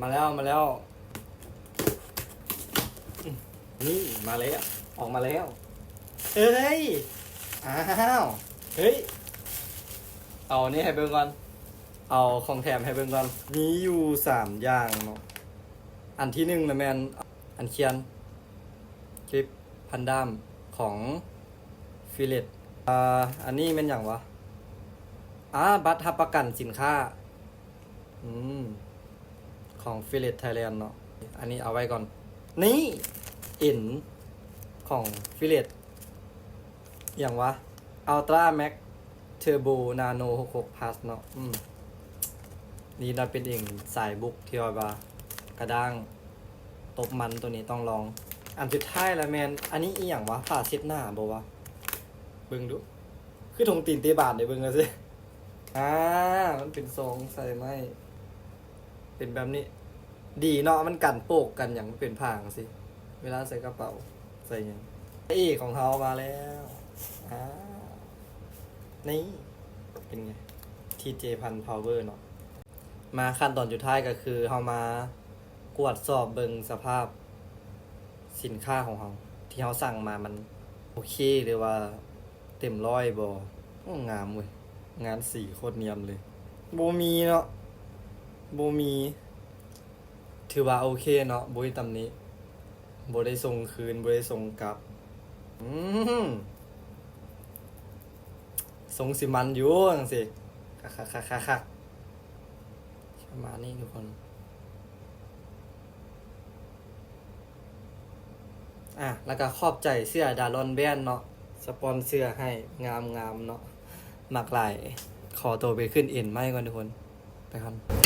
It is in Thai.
มาแล้วมาแล้ว นี่มาแล้ว ออกมาแล้วเฮ้ย อ้าว เฮ้ย เอานี่ให้เบิ่งก่อน เอาของแถมให้เบิ่งก่อน มีอยู่สามอย่างเนาะ อันที่หนึ่งนะแมน อันเคียน คลิปพันดามของฟิเลตอ่า อันนี้เป็นอย่างวะอ่าบัตรรับประกันสินค้า อืม ของฟิเลตไทยแลนด์เนาะ อันนี้เอาไว้ก่อน นี่อินของฟิเลตอย่างวะ Ultra Max Turbo Nano 66 Plus เนาะอืมนี่เราเป็นเองสายบุกที่ว่าว่ากระด้างตบมันตัวนี้ต้องลอง อันสุดท้ายละแมน อันนี้อีหยังวะผ่าเช็ดหน้าบ่วะเบิ่งดู คือถงตีนเตบาดเดี๋ยวเบิ่งกันสิอ่า มันเป็นทรงใส่ไม้ เป็นแบบนี้ ดีเนาะมันกันโปกกันอย่างเป็นผางสิ เวลาใส่กระเป๋าใส่ยังไอ้ของเขามาแล้วอ่านี่เป็นไง TJ พันพาวเวอร์เนาะมาขั้นตอนสุดท้ายก็คือเฮามากวดสอบเบิงสภาพสินค้าของเราที่เราสั่งมามัน โอเคหรือว่าเต็มร้อยบองามเว้ยงานสีโคตรเนียมเลยโบมีเนาะ โบมี ถือว่าโอเคเนาะโบได้ตำนี้โบได้ส่งคืนโบได้ส่งกลับ อืมส่งสิมันอยู่จังสิคักคักคักคักคักประมาณนี้ทุกคน อะ แล้วก็ขอบใจเสื้อดารอนแบนเนาะ สปอนเสื้อให้งามงามเนาะหมักหลาย ขอตัวไปขึ้นเอ็นไม่ก่อนทุกคน ไปครับ